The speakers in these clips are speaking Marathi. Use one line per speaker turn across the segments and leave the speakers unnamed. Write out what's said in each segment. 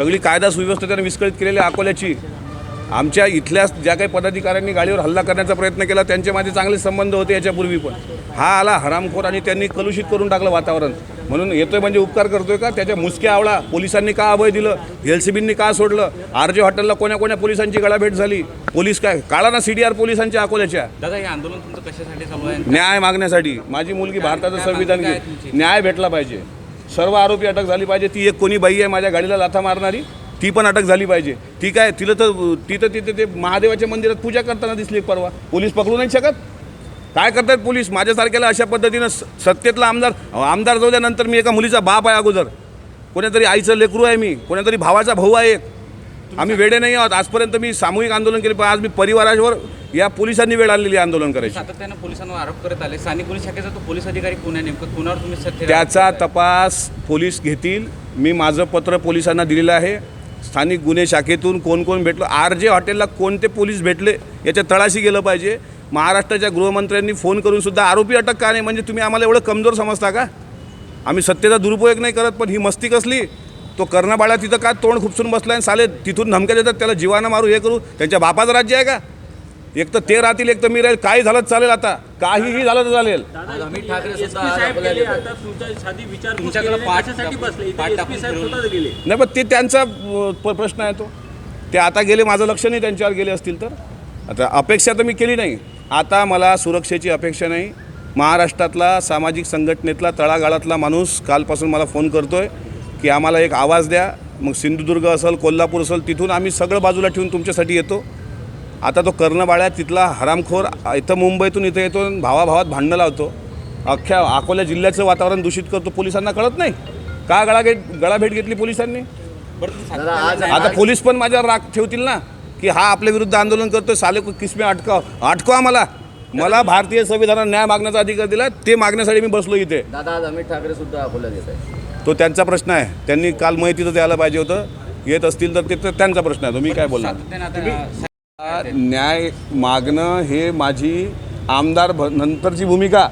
सगळी कायदा सुव्यवस्था त्यानं विस्कळीत केलेली अकोल्याची. आमच्या इथल्या ज्या काही पदाधिकाऱ्यांनी गाडीवर हल्ला करण्याचा प्रयत्न केला त्यांचे माझे चांगले संबंध होते याच्यापूर्वी पण. हा आला हरामखोर आणि त्यांनी कलुषित करून टाकलं वातावरण. म्हणून येतोय म्हणजे उपकार करतोय का? त्याच्या मुसक्या आवळा पोलिसांनी का अभय दिलं? एल सी बींनी का सोडलं? आर जे हॉटेलला कोण्या कोण्या पोलिसांची गळाभेट झाली? पोलीस काय काळा ना सी डी आर पोलिसांच्या अकोल्याच्या?
दादा हे आंदोलन तुमचं कशासाठी
न्याय मागण्यासाठी. माझी मुलगी भारताचं संविधान? न्याय भेटला पाहिजे. सर्व आरोपी अटक झाली पाहिजे. ती एक कोणी बाई आहे माझ्या गाडीला लाथा मारणारी ती पण अटक झाली पाहिजे. ती काय तिला तर तिथं तिथे ते महादेवाच्या मंदिरात पूजा करताना दिसली परवा. पोलीस पकडू नाही शकत? काय करतात पोलीस? माझ्यासारख्याला अशा पद्धतीनं स- सत्तेतला आमदार आमदार जाऊ मी एका मुलीचा बाप आहे अगोदर. कोणातरी आईचं लेकरू आहे मी कोणातरी भावाचा भाऊ आहे एक. आम्ही वेडे नाही आहोत. आजपर्यंत मी सामूहिक आंदोलन केले पण आज मी परिवारावर या पोलिसांनी वेळ आणलेली आंदोलन करायची.
सातत्यानं पोलिसांवर आरोप करत आले. स्थानिक पोलीस शाखेचा तो पोलीस अधिकारी कोण आहे नेमकं? कुणावर तुम्ही सत्य
त्याचा तपास पोलीस घेतील. मी माझं पत्र पोलिसांना दिलेलं आहे. स्थानिक गुन्हे शाखेतून कोण कोण भेटलं? आर जे हॉटेलला कोणते पोलीस भेटले याच्या तळाशी गेलं पाहिजे. महाराष्ट्राच्या गृहमंत्र्यांनी फोन करून सुद्धा आरोपी अटक का नाही? म्हणजे तुम्ही आम्हाला एवढं कमजोर समजता का? आम्ही सत्तेचा दुरुपयोग नाही करत पण ही मस्ती कसली? तो कर्णबाळा तिथं का तोंड खुपसून बसला आणि साले तिथून धमक्या देतात? त्याला जीवानं मारू हे करू? त्यांच्या बापाचं राज्य आहे का? एक तर ते राहतील एक तर मी राहील. काही झालं चालेल आता. काहीही झालं तर चालेल.
अमित ठाकरे सुद्धा तुमच्याकडे पाठ टाकून- पाठ टाकून फिरवलं.
नाही पण ते त्यांचा अ, प- प्रश्न आहे तो. ते आता गेले माझं लक्ष नाही त्यांच्यावर गेले असतील तर. आता अपेक्षा तर मी केली नाही. आता मला सुरक्षेची अपेक्षा नाही. महाराष्ट्रातला सामाजिक संघटनेतला तळागाळातला माणूस कालपासून मला फोन करतोय की आम्हाला एक आवाज द्या. मग सिंधुदुर्ग असेल कोल्हापूर असेल तिथून आम्ही सगळं बाजूला ठेवून तुमच्यासाठी येतो. आता तो कर्णबाळ्या तिथला हरामखोर इथं मुंबईतून इथं येतो आणि भावाभावात भांडणं लावतो. अख्ख्या अकोला जिल्ह्याचं वातावरण दूषित करतो पोलिसांना कळत नाही? का गळाभेट गळाभेट घेतली पोलिसांनी? आता पोलीस पण माझ्यावर राग ठेवतील ना की हा आपल्या विरुद्ध आंदोलन करतोय साले को किसमे अटकाव अटकवा मला मला भारतीय संविधानात न्याय मागण्याचा अधिकार दिला ते मागण्यासाठी मी बसलो इथे.
दादा आज अमित ठाकरे सुद्धा अकोल्यात येत आहे
तो त्यांचा प्रश्न आहे. त्यांनी काल माहिती तर द्यायला पाहिजे होतं. येत असतील तर ते तर त्यांचा प्रश्न आहे. तो मी काय बोलणार? न्याय मागणं हे माझी आमदार भ नंतरची भूमिका.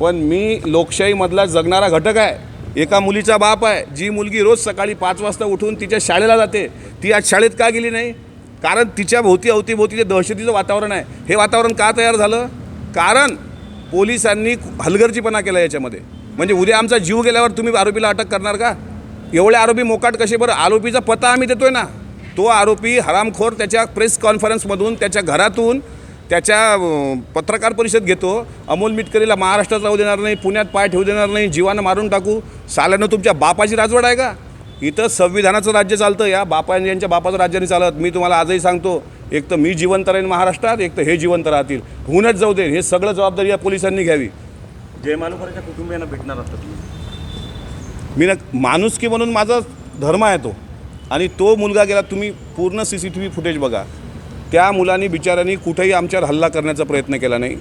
पण मी लोकशाहीमधला जगणारा घटक आहे. एका मुलीचा बाप आहे. जी मुलगी रोज सकाळी पाच वाजता उठून तिच्या शाळेला जाते. ती आज शाळेत का गेली नाही? कारण तिच्या भोवती अवतीभोवती जे दहशतीचं वातावरण आहे हे वातावरण का तयार झालं? कारण पोलिसांनी हलगर्जीपणा केला याच्यामध्ये. म्हणजे उद्या आमचा जीव गेल्यावर तुम्ही आरोपीला अटक करणार का? एवढे आरोपी मोकाट कसे बरं? आरोपीचा पत्ता आम्ही देतोय ना. तो आरोपी हरामखोर त्याच्या प्रेस कॉन्फरन्समधून त्याच्या घरातून त्याच्या पत्रकार परिषद घेतो. अमोल मिटकरीला महाराष्ट्रात राहू देणार नाही पुण्यात पाय ठेवू देणार नाही जीवानं मारून टाकू. साल्यानं तुमच्या बापाची राजवड आहे का? इथं संविधानाचं राज्य चालतं या. बापा यांच्या बापाचं राज्य नाही चालत. मी तुम्हाला आजही सांगतो एक तर मी जिवंत राहीन महाराष्ट्रात एक तर हे जिवंत राहतील. होऊनच जाऊ दे. हे सगळं जबाबदारी या पोलिसांनी घ्यावी.
जयमानुकरांच्या कुटुंबियांना भेटणार असतात
मी ना माणुसकी म्हणून माझा धर्म आहे तो. आणि तो मुलगा गेला तुम्ही पूर्ण C C T V footage बघा. त्या मुलांनी बिचाऱ्यांनी कुठेही आमच्यावर हल्ला करण्याचा प्रयत्न केला नाही.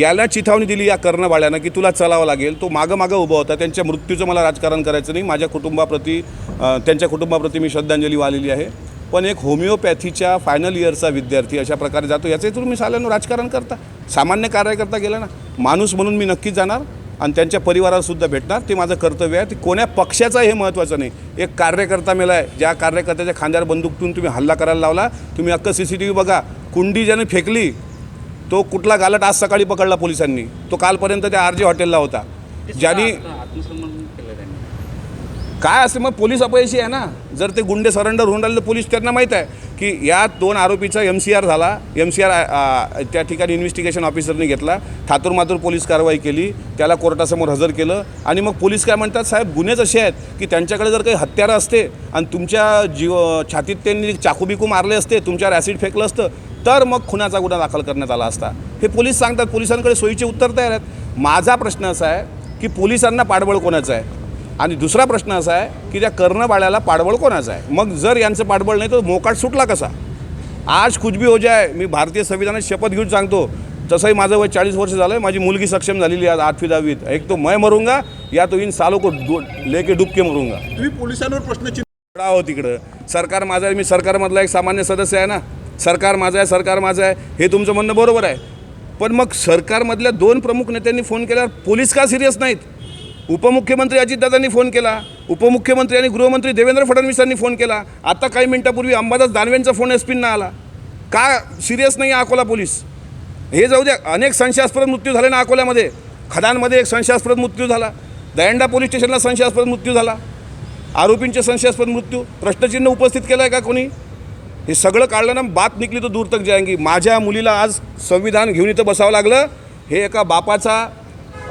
याला चिथावणी दिली या कर्णबाळ्यानं की तुला चलावं लागेल. तो मागं मागं उभा होता. त्यांच्या मृत्यूचं मला राजकारण करायचं नाही. माझ्या कुटुंबाप्रती त्यांच्या कुटुंबाप्रती मी श्रद्धांजली वाहिलेली आहे. पण एक होमिओपॅथीच्या फायनल इयरचा विद्यार्थी अशा प्रकारे जातो. याचे तुम्ही साल्यानं राजकारण करता. सामान्य कार्यकर्ता गेला ना. माणूस म्हणून मी नक्कीच जाणार. आणि त्यांच्या परिवारालासुद्धा भेटणार. ते माझं कर्तव्य आहे. ते कोण्या पक्षाचं हे महत्त्वाचं नाही. एक कार्यकर्ता मेला आहे. ज्या कार्यकर्त्याच्या खांद्यावर बंदुकतून तुम्ही हल्ला करायला लावला तुम्ही अक्क सी सी टी व्ही बघा. कुंडी ज्याने फेकली तो कुठला गालट आज सकाळी पकडला पोलिसांनी. तो कालपर्यंत त्या आर जे हॉटेलला होता. ज्यांनी
आत्म- आत्मसन्मान केलं त्यांनी
काय असते मग पोलीस अपयशी आहे ना? जर ते गुंडे सरेंडर होऊन राहिले तर पोलीस त्यांना माहीत आहे की या दोन आरोपीचा एम सी आर झाला. एम सी आर त्या ठिकाणी इन्व्हेस्टिगेशन ऑफिसरने घेतला. ठातूर मातूर पोलीस कारवाई केली. त्याला कोर्टासमोर हजर केलं. आणि मग पोलीस काय म्हणतात साहेब गुन्हेच असे आहेत की त्यांच्याकडे जर काही हत्यारं असते आणि तुमच्या जीव छातीत त्यांनी चाकूबिकू मारले असते तुमच्यावर ॲसिड फेकलं असतं तर मग खुनाचा गुन्हा दाखल करण्यात आला असता. हे पोलीस सांगतात. पोलिसांकडे सोयीचे उत्तर तयार आहेत. माझा प्रश्न असा आहे की पोलिसांना पाठबळ कोणाचं आहे? आणि दुसरा प्रश्न असा आहे की त्या कर्णबाळ्याला पाठबळ कोणाचं आहे? मग जर यांचं पाठबळ नाही तर मोकाट सुटला कसा? आज कुछ भी हो जाय मी भारतीय संविधानात शपथ घेऊन सांगतो तसंही माझं वय चाळीस वर्ष झालं आहे माझी मुलगी सक्षम झालेली आहे आज आठवी दहावीत. एक तो मैं मरूंगा या तो इन सालों को लेके डुबके मरूंगा.
तुम्ही पोलिसांवर प्रश्न
हो तिकडं. सरकार माझं आहे मी सरकारमधला एक सामान्य सदस्य आहे ना. सरकार माझं आहे सरकार माझं आहे हे तुमचं म्हणणं बरोबर आहे. पण मग सरकारमधल्या दोन प्रमुख नेत्यांनी फोन केल्यावर पोलीस का सिरियस नाहीत? उपमुख्यमंत्री अजितदादांनी फोन केला. उपमुख्यमंत्री आणि गृहमंत्री देवेंद्र फडणवीसांनी फोन केला. आता काही मिनिटापूर्वी अंबादास दानवेंचा फोन एसपींना आला. का सिरियस नाही आहे अकोला पोलीस? हे जाऊ द्या अनेक संशयास्पद मृत्यू झाले ना अकोल्यामध्ये. खदानमध्ये एक संशयास्पद मृत्यू झाला. दयंडा पोलीस स्टेशनला संशयास्पद मृत्यू झाला. आरोपींचे संशयास्पद मृत्यू. प्रश्नचिन्ह उपस्थित केलं आहे का कोणी? हे सगळं काढलं ना बात निघली तर दूर तक जायंगी. माझ्या मुलीला आज संविधान घेऊन इथं बसावं लागलं. हे एका बापाचा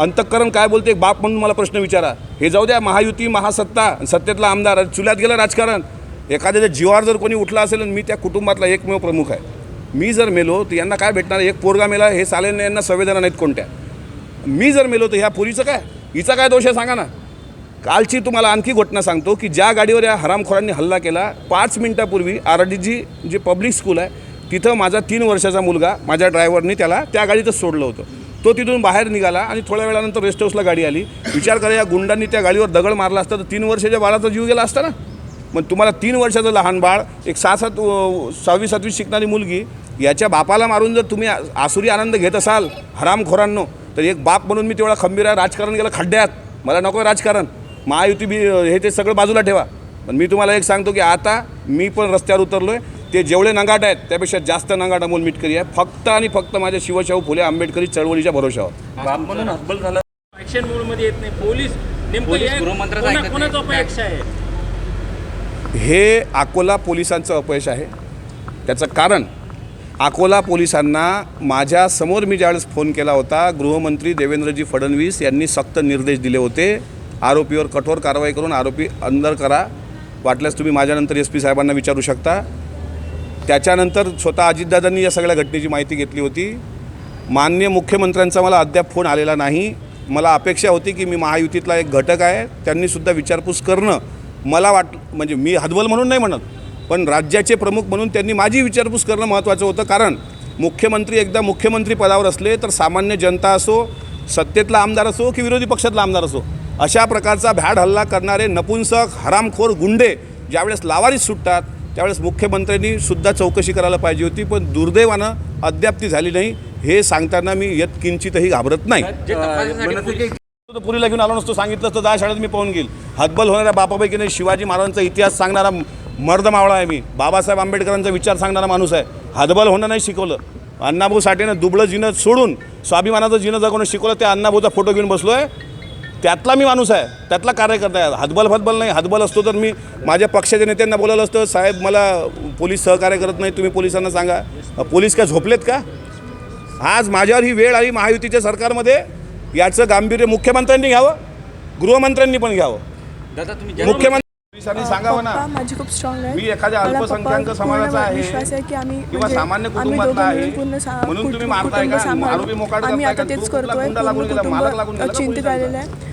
अंतःकरण काय बोलते? एक बाप म्हणून मला प्रश्न विचारा. हे जाऊ द्या महायुती महासत्ता सत्तेतला आमदार. चुल्यात गेलं राजकारण. एखाद्याच्या जीवावर जर कोणी उठला असेल मी त्या कुटुंबातला एकमेव प्रमुख आहे. मी जर मेलो तर यांना काय भेटणार? एक पोरगा मेला हे साले यांना संवेदना नाहीत कोणत्या. मी जर मेलो तर ह्या पोरीचं काय? हिचा काय दोष आहे? सांगा ना. कालची तुम्हाला आणखी घटना सांगतो की ज्या गाडीवर या हरामखोरांनी हल्ला केला पाच मिनिटापूर्वी आर डी जी जे पब्लिक स्कूल आहे तिथं माझा तीन वर्षाचा मुलगा माझ्या ड्रायव्हरनी त्याला त्या गाडीतच सोडलं होतं. तो तिथून बाहेर निघाला आणि थोड्या वेळानंतर रेस्ट हाऊसला गाडी आली. विचार करा या गुंडांनी त्या गाडीवर दगड मारला असता तर तीन वर्षाच्या बाळाचा जीव गेला असता ना? मग तुम्हाला तीन वर्षाचं लहान बाळ एक सहा सात सहावी सातवी शिकणारी मुलगी याच्या बापाला मारून जर तुम्ही आसुरी आनंद घेत असाल हरामखोरांनो तर एक बाप म्हणून मी तेवढा खंबीर आहे राजकारण गेलं खड्ड्यात. मला नको आहे राजकारण. महायुती बी हे ते सगळं बाजूला ठेवा. पण मी तुम्हाला एक सांगतो की आता मी पण रस्त्यावर उतरलो आहे ते जेवढे नंगाट आहेत त्यापेक्षा जास्त नंगाट अमोल मिटकरी आहे. फक्त आणि फक्त माझ्या शिवशाहू फुले आंबेडकरी चळवळीच्या भरोशावर
बाप म्हणून हतबल झाला.
ऍक्शन येत नाही. पोलीस नेमकं. अपयश आहे?
हे अकोला पोलिसांचं अपयश आहे. त्याचं कारण अकोला पोलिसांना माझ्यासमोर मी ज्यावेळेस फोन केला होता गृहमंत्री देवेंद्रजी फडणवीस यांनी सक्त निर्देश दिले होते. आरोपीवर कठोर कारवाई करून आरोपी अंदर करा. वाटल्यास तुम्ही माझ्यानंतर एस पी साहेबांना विचारू शकता. त्याच्यानंतर स्वतः अजितदादांनी या सगळ्या घटनेची माहिती घेतली होती. माननीय मुख्यमंत्र्यांचा मला अद्याप फोन आलेला नाही. मला अपेक्षा होती की मी महायुतीतला एक घटक आहे. त्यांनीसुद्धा विचारपूस करणं मला वाट म्हणजे मी हदबल म्हणून नाही म्हणत पण राज्याचे प्रमुख म्हणून त्यांनी माझी विचारपूस करणं महत्त्वाचं होतं. कारण मुख्यमंत्री एकदा मुख्यमंत्री पदावर असले तर सामान्य जनता असो सत्तेतला आमदार असो की विरोधी पक्षातला आमदार असो अशा प्रकारचा भ्याड हल्ला करणारे नपुंसक हरामखोर गुंडे ज्यावेळेस लावारीस सुटतात त्यावेळेस मुख्यमंत्र्यांनी सुद्धा चौकशी करायला पाहिजे होती पण दुर्दैवानं अद्याप ती झाली नाही हे सांगताना मी यत किंचितही घाबरत नाही. पुरीला घेऊन आलो नसतो सांगितलं असतं दहा शाळेत मी पाहून घेईल. हतबल होणाऱ्या बापापैकी नाही शिवाजी महाराजांचा इतिहास सांगणारा मर्द मावळा आहे मी. बाबासाहेब आंबेडकरांचा विचार सांगणारा माणूस आहे. हतबल होणं नाही शिकवलं. अण्णाभाऊ साठेनं दुबळं जिनं सोडून स्वाभिमानाचं जिनं जगवणं शिकवलं त्या अण्णाभाऊचा फोटो घेऊन बसलो आहे त्यातला मी माणूस आहे. त्यातला कार्यकर्ता आहे. हातबल फतबल नाही. हातबल असतो तर मी माझ्या पक्षाच्या नेत्यांना बोलावलं असतं. साहेब मला पोलीस सहकार्य करत नाही तुम्ही पोलिसांना सांगा. पोलीस काय झोपलेत का? आज माझ्यावर ही वेळ आली महायुतीच्या सरकारमध्ये. याचं गांभीर्य मुख्यमंत्र्यांनी घ्यावं. गृहमंत्र्यांनी पण घ्यावं.
दादा तुम्ही
मुख्यमंत्री पोलिसांनी सांगावं ना.
माझी खूप स्ट्रॉंग आहे.
मी एखाद्या
मला
अल्पसंख्याक समाजाचा
पूर्ण
आहे
विश्वास आहे की आम्ही
किंवा
म्हणजे
सामान्य
आम्ही
कुटुंबातला
दोघं
आहे.
मिळून पूर्ण सा-
म्हणून
कुटुंब-
तुम्ही मारताय
कुटुंब
का?
सांभाळू.
आरोपी मोकाट
आम्ही आता? तेच करतोय. चिंतित आलेलं आहे.